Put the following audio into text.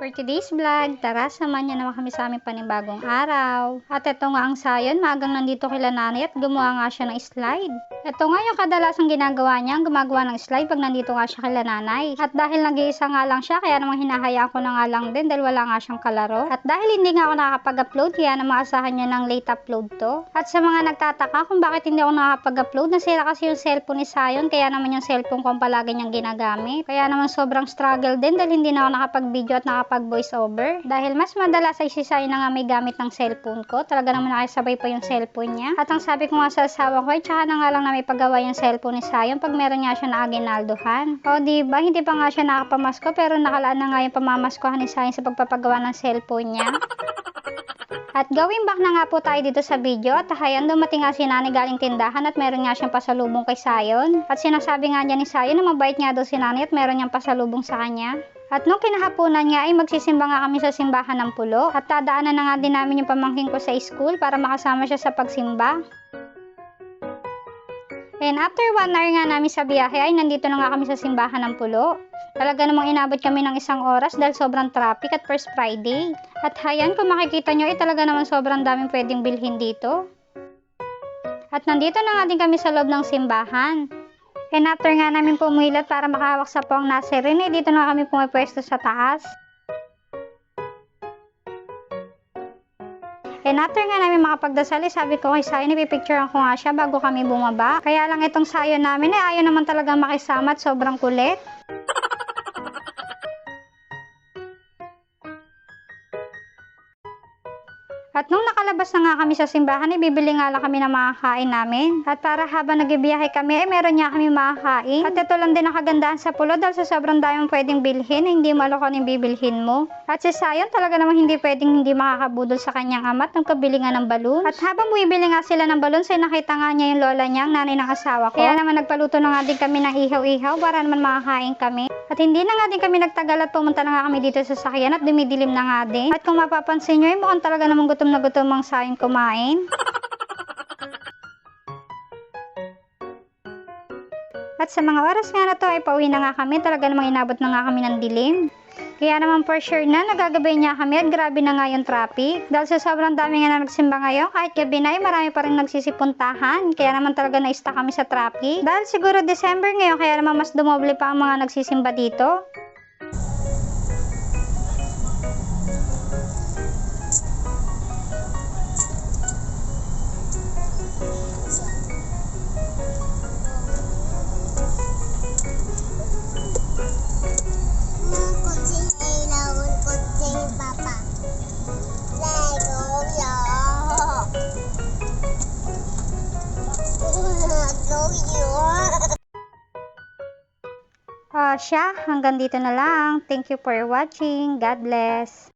For today's vlog, tara samahan niyo naman kami sa aming panibagong araw. At ito nga ang sayon, magang nandito kila nanay at gumawa nga siya ng slide. Ito nga yung kadalasang ginagawa niya, gumagawa ng slide pag nandito nga siya kila nanay. At dahil nag-iisa nga lang siya, kaya namang hinahayaan ko na nga lang din dahil wala nga siyang kalaro. At dahil hindi nga ako nakakapag-upload, kaya naman asahan niya ng late upload to. At sa mga nagtataka kung bakit hindi ako nakakapag-upload, nasira kasi yung cellphone ni Sayon, kaya naman yung cellphone ko ang palagi niyang ginagamit. Kaya naman sobrang struggle din dahil hindi na ako nakapag-video at nakapag-voice over. Dahil mas madalas ay si Sayon na nga may gamit ng cellphone ko. Talaga naman nakisabay pa yung cellphone niya. At ang sabi ko nga sa asawa ko, ay tsaka na nga lang na may paggawa yung cellphone ni Sayon pag meron nga siya na aginaldohan. O di ba hindi pa nga siya nakapamasko pero nakalaan na nga yung pamamaskohan ni Sayon sa pagpapagawa ng cellphone niya. At going back na nga po tayo dito sa video at hayan dumating nga si nanay galing tindahan at meron nga siyang pasalubong kay Sayon. At sinasabi nga niya ni Sayon na mabait nga daw si nanay at meron niyang pasalubong sa kanya. At nung kinahaponan nga ay magsisimba nga kami sa simbahan ng pulo at dadaanan na nga din namin yung pamangking ko sa school para makasama siya sa pagsimba. And after one hour nga namin sa biyahe ay nandito na nga kami sa simbahan ng pulo. Talaga namang inabot kami ng isang oras dahil sobrang traffic at first Friday. At hayan kung makikita nyo ay talaga naman sobrang daming pwedeng bilhin dito. At nandito na nga din kami sa loob ng simbahan. And after nga namin pumuilat para makahawak sa poong nasirin, eh dito na kami pumipwesto sa taas. And after nga namin makapagdasal, eh, sabi ko kay Sayon, ipipicturean ko nga siya bago kami bumaba. Kaya lang itong Sayon namin, eh, ayaw naman talaga makisama at sobrang kulit. At nung nakalabas na nga kami sa simbahan, ibibili nga lang kami ng makakain namin. At para habang nagbibiyahe kami, eh, meron niya kami makakain. At ito lang din ang kagandahan sa pulo dahil sa sobrang daming pwedeng bilhin, eh, hindi kung anong bibilhin mo. At si Sayon talaga naman hindi pwedeng hindi makakabudol sa kanyang ama at nagkabili nga ng balloons. At habang bumibili nga sila ng balloons, ay nakita nga niya yung lola niya, ang nanay ng asawa ko. Kaya naman nagpaluto na nga din kami ng ihaw-ihaw para naman makakain kami. At hindi na nga din kami nagtagal at pumunta na nga kami dito sa sakyan at dumidilim na nga din. At kung mapapansin nyo, ay mukhang talaga namang gutom na gutom ang sayang kumain. At sa mga oras nga na to ay pauwi na nga kami. Talaga namang inabot na nga kami ng dilim. Kaya naman for sure na nagagabay niya kami at grabe na nga yung traffic. Dahil sa sobrang dami nga na nagsimba ngayon, kahit gabi na ay marami pa rin nagsisipuntahan. Kaya naman talaga na-stuck kami sa traffic. Dahil siguro December ngayon, kaya naman mas dumoble pa ang mga nagsisimba dito. Ah, siya, hanggang dito na lang. Thank you for watching. God bless.